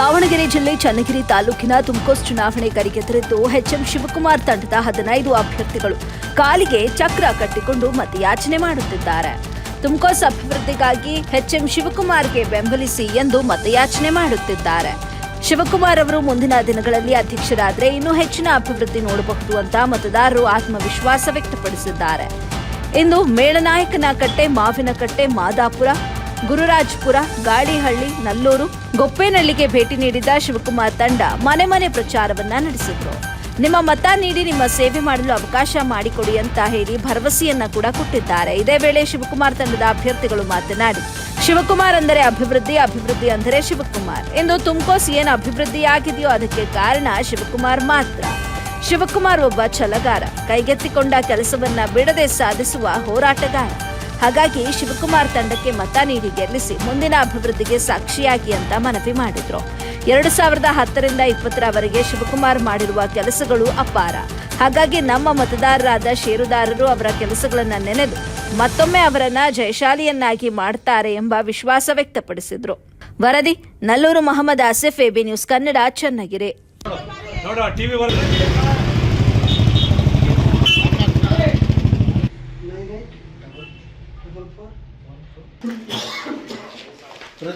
ದಾವಣಗೆರೆ ಜಿಲ್ಲೆ ಚನ್ನಗಿರಿ ತಾಲೂಕಿನ ತುಮಕೋಸ್ ಚುನಾವಣೆ ಕರಿಗೆದರಿದ್ದು ಎಚ್ಎಂ ಶಿವಕುಮಾರ್ ತಂಡದ ಹದಿನೈದು ಅಭ್ಯರ್ಥಿಗಳು ಕಾಲಿಗೆ ಚಕ್ರ ಕಟ್ಟಿಕೊಂಡು ಮತಯಾಚನೆ ಮಾಡುತ್ತಿದ್ದಾರೆ. ತುಮಕೋಸ್ ಅಭಿವೃದ್ಧಿಗಾಗಿ ಎಚ್ಎಂ ಶಿವಕುಮಾರ್ಗೆ ಬೆಂಬಲಿಸಿ ಎಂದು ಮತಯಾಚನೆ ಮಾಡುತ್ತಿದ್ದಾರೆ. ಶಿವಕುಮಾರ್ ಅವರು ಮುಂದಿನ ದಿನಗಳಲ್ಲಿ ಅಧ್ಯಕ್ಷರಾದರೆ ಇನ್ನೂ ಹೆಚ್ಚಿನ ಅಭಿವೃದ್ಧಿ ನೋಡಬಹುದು ಅಂತ ಮತದಾರರು ಆತ್ಮವಿಶ್ವಾಸ ವ್ಯಕ್ತಪಡಿಸಿದ್ದಾರೆ. ಇಂದು ಮೇಳನಾಯಕನಕಟ್ಟೆ, ಮಾವಿನಕಟ್ಟೆ, ಮಾದಾಪುರ ಗುರುರಾಜ್ಪುರ ಗಾಳಿಹಳ್ಳಿ ನಲ್ಲೂರು, ಗೊಪ್ಪೇನಹಳ್ಳಿಗೆ ಭೇಟಿ ನೀಡಿದ ಶಿವಕುಮಾರ್ ತಂಡ ಮನೆ ಮನೆ ಪ್ರಚಾರವನ್ನ ನಡೆಸಿದ್ರು. ನಿಮ್ಮ ಮತ ನೀಡಿ ನಿಮ್ಮ ಸೇವೆ ಮಾಡಲು ಅವಕಾಶ ಮಾಡಿಕೊಡಿ ಅಂತ ಹೇಳಿ ಭರವಸೆಯನ್ನ ಕೂಡ ಕೊಟ್ಟಿದ್ದಾರೆ. ಇದೇ ವೇಳೆ ಶಿವಕುಮಾರ್ ತಂಡದ ಅಭ್ಯರ್ಥಿಗಳು ಮಾತನಾಡಿ, ಶಿವಕುಮಾರ್ ಅಂದರೆ ಅಭಿವೃದ್ಧಿ ಅಭಿವೃದ್ಧಿ ಅಂದರೆ ಶಿವಕುಮಾರ್. ಇಂದು ತುಮಕೋಸ್ ಏನು ಅಭಿವೃದ್ಧಿಯಾಗಿದೆಯೋ ಅದಕ್ಕೆ ಕಾರಣ ಶಿವಕುಮಾರ್ ಮಾತ್ರ. ಶಿವಕುಮಾರ್ ಒಬ್ಬ ಛಲಗಾರ. ಕೈಗೆತ್ತಿಕೊಂಡ ಕೆಲಸವನ್ನ ಬಿಡದೆ ಸಾಧಿಸುವ ಹೋರಾಟಗಾರ. ಹಾಗಾಗಿ ಶಿವಕುಮಾರ್ ತಂಡಕ್ಕೆ ಮತ ನೀಡಿ ಗೆಲ್ಲಿಸಿ ಮುಂದಿನ ಅಭಿವೃದ್ಧಿಗೆ ಸಾಕ್ಷಿಯಾಗಿ ಅಂತ ಮನವಿ ಮಾಡಿದ್ರು. ಎರಡು ಸಾವಿರದ ಹತ್ತರಿಂದ ಇಪ್ಪತ್ತರವರೆಗೆ ಶಿವಕುಮಾರ್ ಮಾಡಿರುವ ಕೆಲಸಗಳು ಅಪಾರ. ಹಾಗಾಗಿ ನಮ್ಮ ಮತದಾರರಾದ ಷೇರುದಾರರು ಅವರ ಕೆಲಸಗಳನ್ನು ನೆನೆದು ಮತ್ತೊಮ್ಮೆ ಅವರನ್ನ ಜಯಶಾಲಿಯನ್ನಾಗಿ ಮಾಡ್ತಾರೆ ಎಂಬ ವಿಶ್ವಾಸ ವ್ಯಕ್ತಪಡಿಸಿದ್ರು. ವರದಿ, ನಲ್ಲೂರು ಮೊಹಮ್ಮದ್ ಆಸಿಫ್ ಎಬಿ ನ್ಯೂಸ್ ಕನ್ನಡ, ಚನ್ನಗಿರಿ ನೋಡ ಟಿವಿ ವರ್ಗ ಪ್ರದೇ ಈಗ ಇಟ್ಟು ಇಲ್ಲೇ ಕೆಳ ತಟ್ಟಲಲ್ಲಿ ಈ ಕಡೆ ಇದೆ, ಪಕ್ಕದ್ದು. ಬರೀ ಹೋಗೋಣ ಅಂದೆ. ಅದೇ ಅಲ್ಲ.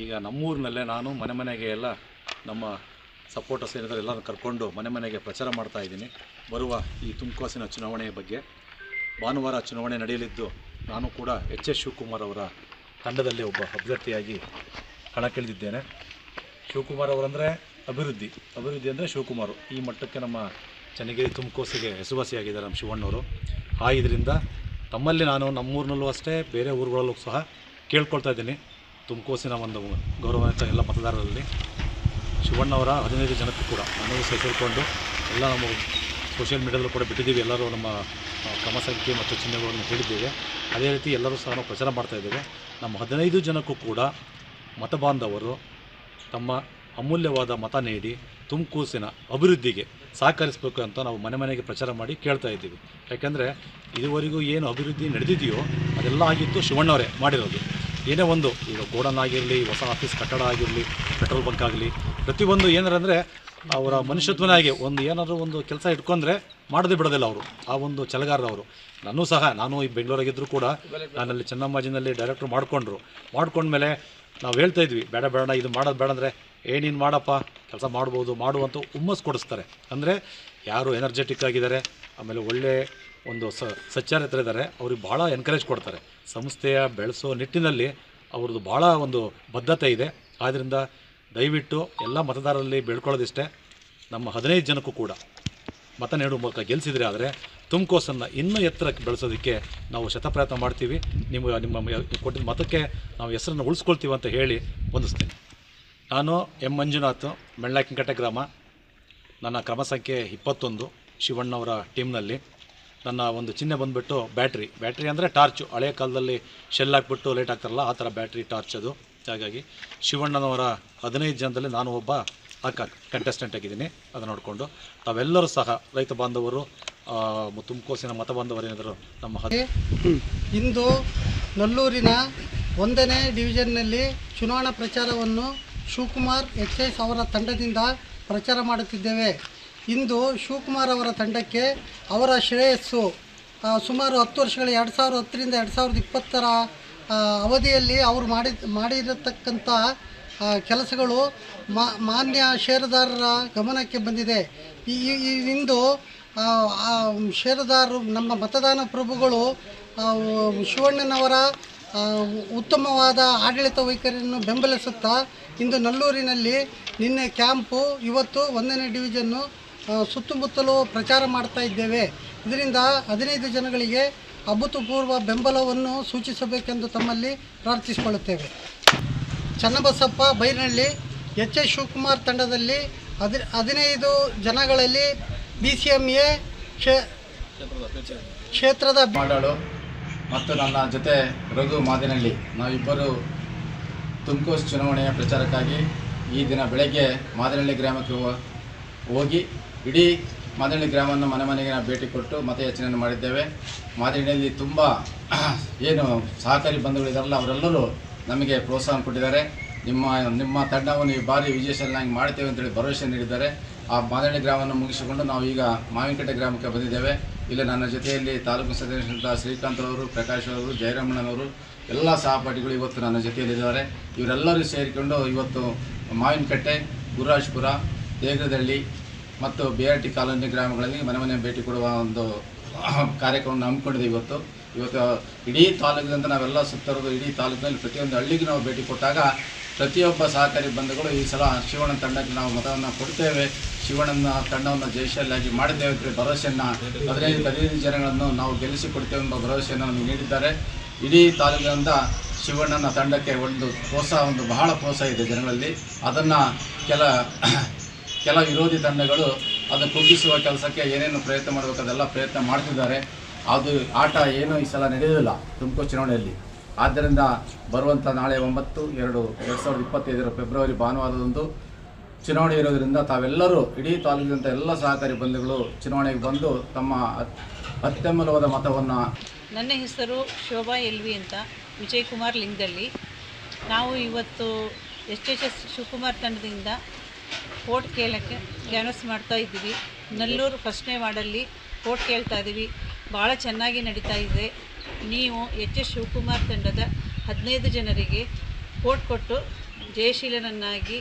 ಈಗ ನಮ್ಮೂರಿನಲ್ಲೇ ನಾನು, ಮನೆ ಮನೆಗೆ ಎಲ್ಲ ನಮ್ಮ ಸಪೋರ್ಟರ್ಸ್ ಏನಿದ್ದಾರೆ ಎಲ್ಲರೂ ಕರ್ಕೊಂಡು ಮನೆ ಮನೆಗೆ ಪ್ರಚಾರ ಮಾಡ್ತಾ ಇದ್ದೀನಿ. ಬರುವ ಈ ತುಮಕೋಸಿನ ಚುನಾವಣೆಯ ಬಗ್ಗೆ ಭಾನುವಾರ ಚುನಾವಣೆ ನಡೆಯಲಿದ್ದು ನಾನು ಕೂಡ ಎಚ್ ಎಸ್ ಶಿವಕುಮಾರ್ ಅವರ ತಂಡದಲ್ಲಿ ಒಬ್ಬ ಅಭ್ಯರ್ಥಿಯಾಗಿ ಕಣಕ್ಕಿಳಿದಿದ್ದೇನೆ ಶಿವಕುಮಾರ್ ಅವರಂದರೆ ಅಭಿವೃದ್ಧಿ. ಅಭಿವೃದ್ಧಿ ಅಂದರೆ ಶಿವಕುಮಾರ್. ಈ ಮಟ್ಟಕ್ಕೆ ನಮ್ಮ ಚನ್ನಗಿರಿ ತುಮಕೋಸಿಗೆ ಹೆಸರುವಾಸಿಯಾಗಿದ್ದಾರೆ ನಮ್ಮ ಶಿವಣ್ಣವರು. ಆ ಇದರಿಂದ ತಮ್ಮಲ್ಲಿ ನಾನು ನಮ್ಮೂರಿನಲ್ಲೂ ಅಷ್ಟೇ, ಬೇರೆ ಊರುಗಳಲ್ಲೂ ಸಹ ಕೇಳ್ಕೊಳ್ತಾ ಇದ್ದೀನಿ. ತುಮಕೋಸಿನ ಒಂದು ಗೌರವಾನ್ವಿತ ಎಲ್ಲ ಮತದಾರರಲ್ಲಿ ಶಿವಣ್ಣವರ ಹದಿನೈದು ಜನಕ್ಕೂ ಕೂಡ ನನಗೂ ಸಹ ಸೇರಿಕೊಂಡು ಎಲ್ಲ ನಮ್ಮ ಸೋಷಿಯಲ್ ಮೀಡಿಯಾದಲ್ಲೂ ಕೂಡ ಬಿಟ್ಟಿದ್ದೀವಿ. ಎಲ್ಲರೂ ನಮ್ಮ ಕ್ರಮಸಂಖ್ಯೆ ಕ್ರಮ ಸಂಖ್ಯೆ ಮತ್ತು ಚಿಹ್ನೆಗಳನ್ನು ಹೇಳಿದ್ದೇವೆ. ಅದೇ ರೀತಿ ಎಲ್ಲರೂ ಸಹ ನಾವು ಪ್ರಚಾರ ಮಾಡ್ತಾ ಇದ್ದೇವೆ. ನಮ್ಮ ಹದಿನೈದು ಜನಕ್ಕೂ ಕೂಡ ಮತಬಾಂಧವರು ತಮ್ಮ ಅಮೂಲ್ಯವಾದ ಮತ ನೀಡಿ ತುಮಕೂಸಿನ ಅಭಿವೃದ್ಧಿಗೆ ಸಹಕರಿಸಬೇಕು ಅಂತ ನಾವು ಮನೆ ಮನೆಗೆ ಪ್ರಚಾರ ಮಾಡಿ ಕೇಳ್ತಾ ಇದ್ದೀವಿ. ಯಾಕೆಂದರೆ ಇದುವರೆಗೂ ಏನು ಅಭಿವೃದ್ಧಿ ನಡೆದಿದೆಯೋ ಅದೆಲ್ಲ ಆಗಿತ್ತು ಶಿವಣ್ಣವರೇ ಮಾಡಿರೋದು. ಏನೇ ಒಂದು, ಈಗ ಗೋಡನ್ ಆಗಿರಲಿ, ಹೊಸ ಆಫೀಸ್ ಕಟ್ಟಡ ಆಗಿರಲಿ, ಪೆಟ್ರೋಲ್ ಬಂಕ್ ಆಗಲಿ, ಪ್ರತಿಯೊಂದು ಏನಾರ ಅಂದರೆ ಅವರ ಮನುಷ್ಯತ್ವನಾಗಿ ಒಂದು ಏನಾದರೂ ಒಂದು ಕೆಲಸ ಇಟ್ಕೊಂಡ್ರೆ ಮಾಡದೇ ಬಿಡೋದಿಲ್ಲ ಅವರು. ಆ ಒಂದು ಛಲಗಾರರವರು ನಾನು ಸಹ, ನಾನು ಈ ಬೆಂಗಳೂರಾಗಿದ್ದರೂ ಕೂಡ ನಾನಲ್ಲಿ ಚೆನ್ನಮ್ಮಾಜಿನಲ್ಲಿ ಡೈರೆಕ್ಟ್ರು ಮಾಡಿಕೊಂಡ್ರು. ಮಾಡ್ಕೊಂಡ್ಮೇಲೆ ನಾವು ಹೇಳ್ತಾ ಇದ್ವಿ, ಬೇಡ ಬೇಡ, ಇದು ಮಾಡೋದು ಬೇಡ ಅಂದರೆ ಏನೇನು ನೀನು ಮಾಡಪ್ಪ, ಕೆಲಸ ಮಾಡ್ಬೋದು ಮಾಡುವಂತ ಹುಮ್ಮಸ್ ಕೊಡಿಸ್ತಾರೆ. ಅಂದರೆ ಯಾರು ಎನರ್ಜೆಟಿಕ್ ಆಗಿದ್ದಾರೆ, ಆಮೇಲೆ ಒಳ್ಳೆ ಒಂದು ಸ ಸಚ್ಚಾರಿತರಿದ್ದಾರೆ ಅವ್ರಿಗೆ ಭಾಳ ಎನ್ಕರೇಜ್ ಕೊಡ್ತಾರೆ. ಸಂಸ್ಥೆಯ ಬೆಳೆಸೋ ನಿಟ್ಟಿನಲ್ಲಿ ಅವ್ರದ್ದು ಭಾಳ ಒಂದು ಬದ್ಧತೆ ಇದೆ. ಆದ್ದರಿಂದ ದಯವಿಟ್ಟು ಎಲ್ಲ ಮತದಾರರಲ್ಲಿ ಬೆಳ್ಕೊಳ್ಳೋದಿಷ್ಟೇ ನಮ್ಮ ಹದಿನೈದು ಜನಕ್ಕೂ ಕೂಡ ಮತ ನೀಡುವ ಮೂಲಕ ಗೆಲ್ಲಿಸಿದರೆ ಆದರೆ ತುಮಕೋಸನ್ನು ಇನ್ನೂ ಎತ್ತರಕ್ಕೆ ಬೆಳೆಸೋದಕ್ಕೆ ನಾವು ಶತಪ್ರಯತ್ನ ಮಾಡ್ತೀವಿ. ನಿಮ್ಮ ನಿಮ್ಮ ಕೊಟ್ಟಿದ್ದ ಮತಕ್ಕೆ ನಾವು ಹೆಸರನ್ನು ಉಳಿಸ್ಕೊಳ್ತೀವಿ ಅಂತ ಹೇಳಿ ವಂದಿಸ್ತೀನಿ. ನಾನು ಎಂ. ಮಂಜುನಾಥ್ ಮೆಳ್ಳಾಕಿಂಕಟೆ ಗ್ರಾಮ. ನನ್ನ ಕ್ರಮ ಸಂಖ್ಯೆ ಇಪ್ಪತ್ತೊಂದು ಶಿವಣ್ಣವರ ಟೀಮ್ನಲ್ಲಿ ನನ್ನ ಒಂದು ಚಿಹ್ನೆ ಬಂದುಬಿಟ್ಟು ಬ್ಯಾಟ್ರಿ. ಬ್ಯಾಟ್ರಿ ಅಂದರೆ ಟಾರ್ಚು. ಹಳೆಯ ಕಾಲದಲ್ಲಿ ಶೆಲ್ ಹಾಕ್ಬಿಟ್ಟು ಲೈಟ್ ಹಾಕ್ತಾರಲ್ಲ, ಆ ಥರ ಬ್ಯಾಟ್ರಿ ಟಾರ್ಚ್ ಅದು. ಹಾಗಾಗಿ ಶಿವಣ್ಣನವರ ಹದಿನೈದು ಜನದಲ್ಲಿ ನಾನು ಒಬ್ಬ ಅಕ್ಕ ಕಂಟೆಸ್ಟೆಂಟ್ ಆಗಿದ್ದೀನಿ. ಅದನ್ನು ನೋಡಿಕೊಂಡು ತಾವೆಲ್ಲರೂ ಸಹ ರೈತ ಬಾಂಧವರು ತುಮಕೋಸಿನ ಮತ ಬಾಂಧವರೇನಾದರೂ ನಮ್ಮ ಇಂದು ನಲ್ಲೂರಿನ ಒಂದನೇ ಡಿವಿಷನ್ನಲ್ಲಿ ಚುನಾವಣಾ ಪ್ರಚಾರವನ್ನು ಶಿವಕುಮಾರ್ ಎಚ್ ಎಸ್ ಅವರ ತಂಡದಿಂದ ಪ್ರಚಾರ ಮಾಡುತ್ತಿದ್ದೇವೆ. ಇಂದು ಶಿವಕುಮಾರ್ ಅವರ ತಂಡಕ್ಕೆ ಅವರ ಶ್ರೇಯಸ್ಸು ಸುಮಾರು ಹತ್ತು ವರ್ಷಗಳ ಎರಡು ಸಾವಿರದ ಹತ್ತರಿಂದ ಎರಡು ಸಾವಿರದ ಇಪ್ಪತ್ತರ ಅವಧಿಯಲ್ಲಿ ಅವರು ಮಾಡಿದ ಮಾಡಿರತಕ್ಕಂಥ ಕೆಲಸಗಳು ಮಾನ್ಯ ಷೇರುದಾರರ ಗಮನಕ್ಕೆ ಬಂದಿದೆ. ಈ ಇಂದು ಷೇರುದಾರರು ನಮ್ಮ ಮತದಾನ ಪ್ರಭುಗಳು ಶಿವಣ್ಣನವರ ಉತ್ತಮವಾದ ಆಡಳಿತ ವೈಖರಿಯನ್ನು ಬೆಂಬಲಿಸುತ್ತಾ ಇಂದು ನಲ್ಲೂರಿನಲ್ಲಿ ನಿನ್ನೆ ಕ್ಯಾಂಪು ಇವತ್ತು ಒಂದನೇ ಡಿವಿಷನ್ನು ಆ, ಸುತ್ತಮುತ್ತಲೂ ಪ್ರಚಾರ ಮಾಡ್ತಾ ಇದ್ದೇವೆ. ಇದರಿಂದ ಹದಿನೈದು ಜನಗಳಿಗೆ ಅಭೂತಪೂರ್ವ ಬೆಂಬಲವನ್ನು ಸೂಚಿಸಬೇಕೆಂದು ತಮ್ಮಲ್ಲಿ ಪ್ರಾರ್ಥಿಸಿಕೊಳ್ಳುತ್ತೇವೆ. ಚನ್ನಬಸಪ್ಪ ಬೈರಹಳ್ಳಿ, ಎಚ್ ಎಸ್ ಶಿವಕುಮಾರ್ ತಂಡದಲ್ಲಿ ಹದಿ, ಹದಿನೈದು ಜನಗಳಲ್ಲಿ ಬಿ ಸಿ ಎಂ ಎ ಕ್ಷೇತ್ರದ ಮಾಡಾಳು ಮತ್ತು ನನ್ನ ಜೊತೆ ರಘು ಮಾದಿನಹಳ್ಳಿ. ನಾವಿಬ್ಬರು ತುಮಕೂರು ಚುನಾವಣೆಯ ಪ್ರಚಾರಕ್ಕಾಗಿ ಈ ದಿನ ಬೆಳಗ್ಗೆ ಮಾದಿನಹಳ್ಳಿ ಗ್ರಾಮಕ್ಕೆ ಹೋಗಿ ಇಡೀ ಮಾದಣಿ ಗ್ರಾಮವನ್ನು ಮನೆ ಮನೆಗೆ ನಾವು ಭೇಟಿ ಕೊಟ್ಟು ಮತಯಾಚನೆಯನ್ನು ಮಾಡಿದ್ದೇವೆ. ಮಾದಿನಹಳ್ಳಿಯಲ್ಲಿ ತುಂಬ, ಏನು ಸಹಕಾರಿ ಬಂಧುಗಳಿದಾರಲ್ಲ ಅವರೆಲ್ಲರೂ ನಮಗೆ ಪ್ರೋತ್ಸಾಹ ಕೊಟ್ಟಿದ್ದಾರೆ. ನಿಮ್ಮ ನಿಮ್ಮ ತಂಡವನ್ನು ಈ ಬಾರಿ ವಿಜಯಶಾಲಿನಾಗಿ ಮಾಡ್ತೇವೆ ಅಂತೇಳಿ ಭರವಸೆ ನೀಡಿದ್ದಾರೆ. ಆ ಮಾದಳ್ಳಿ ಗ್ರಾಮವನ್ನು ಮುಗಿಸಿಕೊಂಡು ನಾವು ಈಗ ಮಾವಿನಕಟ್ಟೆ ಗ್ರಾಮಕ್ಕೆ ಬಂದಿದ್ದೇವೆ. ಇಲ್ಲಿ ನನ್ನ ಜೊತೆಯಲ್ಲಿ ತಾಲೂಕು ಸದಸ್ಯರಾದ ಶ್ರೀಕಾಂತ್ ಅವರು ಪ್ರಕಾಶ್ ಅವರು ಜಯರಾಮಣ್ಣನವರು ಎಲ್ಲ ಸಹಪಾಠಿಗಳು ಇವತ್ತು ನನ್ನ ಜೊತೆಯಲ್ಲಿದ್ದಾರೆ. ಇವರೆಲ್ಲರೂ ಸೇರಿಕೊಂಡು ಇವತ್ತು ಮಾವಿನಕಟ್ಟೆ ಗುರುರಾಜ್ಪುರ ದೇಗದಹಳ್ಳಿ ಮತ್ತು ಬಿ ಆರ್ ಟಿ ಕಾಲೋನಿ ಗ್ರಾಮಗಳಲ್ಲಿ ಮನೆ ಮನೆ ಭೇಟಿ ಕೊಡುವ ಒಂದು ಕಾರ್ಯಕ್ರಮವನ್ನು ಹಮ್ಮಿಕೊಂಡಿದೆ ಇವತ್ತು. ಇವತ್ತು ಇಡೀ ತಾಲೂಕಿನಿಂದ ನಾವೆಲ್ಲ ಸುತ್ತರೋದು ಇಡೀ ತಾಲೂಕಿನಲ್ಲಿ ಪ್ರತಿಯೊಂದು ಹಳ್ಳಿಗೂ ನಾವು ಭೇಟಿ ಕೊಟ್ಟಾಗ ಪ್ರತಿಯೊಬ್ಬ ಸಹಕಾರಿ ಬಂಧುಗಳು ಈ ಸಲ ಶಿವಣ್ಣ ತಂಡಕ್ಕೆ ನಾವು ಮತವನ್ನು ಕೊಡ್ತೇವೆ. ಶಿವಣ್ಣನ ತಂಡವನ್ನು ಜಯಶಾಲಿಯಾಗಿ ಮಾಡಿದ್ದೇವೆ ಅಂದರೆ ಭರವಸೆಯನ್ನು ಹದಿನೈದು ಹದಿನೈದು ಜನಗಳನ್ನು ನಾವು ಗೆಲ್ಲಿಸಿ ಕೊಡ್ತೇವೆ ಎಂಬ ಭರವಸೆಯನ್ನು ನಮಗೆ ನೀಡಿದ್ದಾರೆ. ಇಡೀ ತಾಲೂಕಿನಿಂದ ಶಿವಣ್ಣನ ತಂಡಕ್ಕೆ ಒಂದು ಪ್ರೋತ್ಸಾಹ, ಒಂದು ಬಹಳ ಪ್ರೋತ್ಸಾಹ ಇದೆ ಜನಗಳಲ್ಲಿ ಅದನ್ನು ಕೆಲ ಕೆಲ ವಿರೋಧಿ ತಂಡಗಳು ಅದನ್ನು ಕುಗ್ಗಿಸುವ ಕೆಲಸಕ್ಕೆ ಏನೇನು ಪ್ರಯತ್ನ ಮಾಡಬೇಕು ಅದೆಲ್ಲ ಪ್ರಯತ್ನ ಮಾಡ್ತಿದ್ದಾರೆ. ಅದು ಆಟ ಏನೂ ಈ ಸಲ ನಡೆಯೋದಿಲ್ಲ ತುಮಕೂರು ಚುನಾವಣೆಯಲ್ಲಿ. ಆದ್ದರಿಂದ ಬರುವಂಥ ನಾಳೆ ಒಂಬತ್ತು, ಎರಡು ಎರಡು ಸಾವಿರದ ಇಪ್ಪತ್ತೈದರ ಫೆಬ್ರವರಿ ಭಾನುವಾರದಂದು ಚುನಾವಣೆ ಇರೋದರಿಂದ ತಾವೆಲ್ಲರೂ ಇಡೀ ತಾಲೂಕಿನಂಥ ಎಲ್ಲ ಸಹಕಾರಿ ಬಂಧುಗಳು ಚುನಾವಣೆಗೆ ಬಂದು ತಮ್ಮ ಅತ್- ಅತ್ಯಮೂಲವಾದ ಮತವನ್ನು ನನ್ನ ಹೆಸರು ಶೋಭಾ ಎಲ್ವಿ ಅಂತ ವಿಜಯ್ ಕುಮಾರ್ ಲಿಂಗದಲ್ಲಿ. ನಾವು ಇವತ್ತು ಎಸ್ ಎಸ್ ಶಿವಕುಮಾರ್ ತಂಡದಿಂದ ಓಟ್ ಕೇಳೋಕ್ಕೆ ಕ್ಯಾನ್ವಸ್ ಮಾಡ್ತಾ ಇದ್ದೀವಿ. ನಲ್ಲೂರು ಫಸ್ಟ್ನೇ ವಾರ್ಡಲ್ಲಿ ಓಟ್ ಕೇಳ್ತಾ ಇದ್ದೀವಿ. ಭಾಳ ಚೆನ್ನಾಗಿ ನಡೀತಾ ಇದೆ. ನೀವು ಎಚ್ ಎಸ್ ಶಿವಕುಮಾರ್ ತಂಡದ ಹದಿನೈದು ಜನರಿಗೆ ಓಟ್ ಕೊಟ್ಟು ಜಯಶೀಲನನ್ನಾಗಿ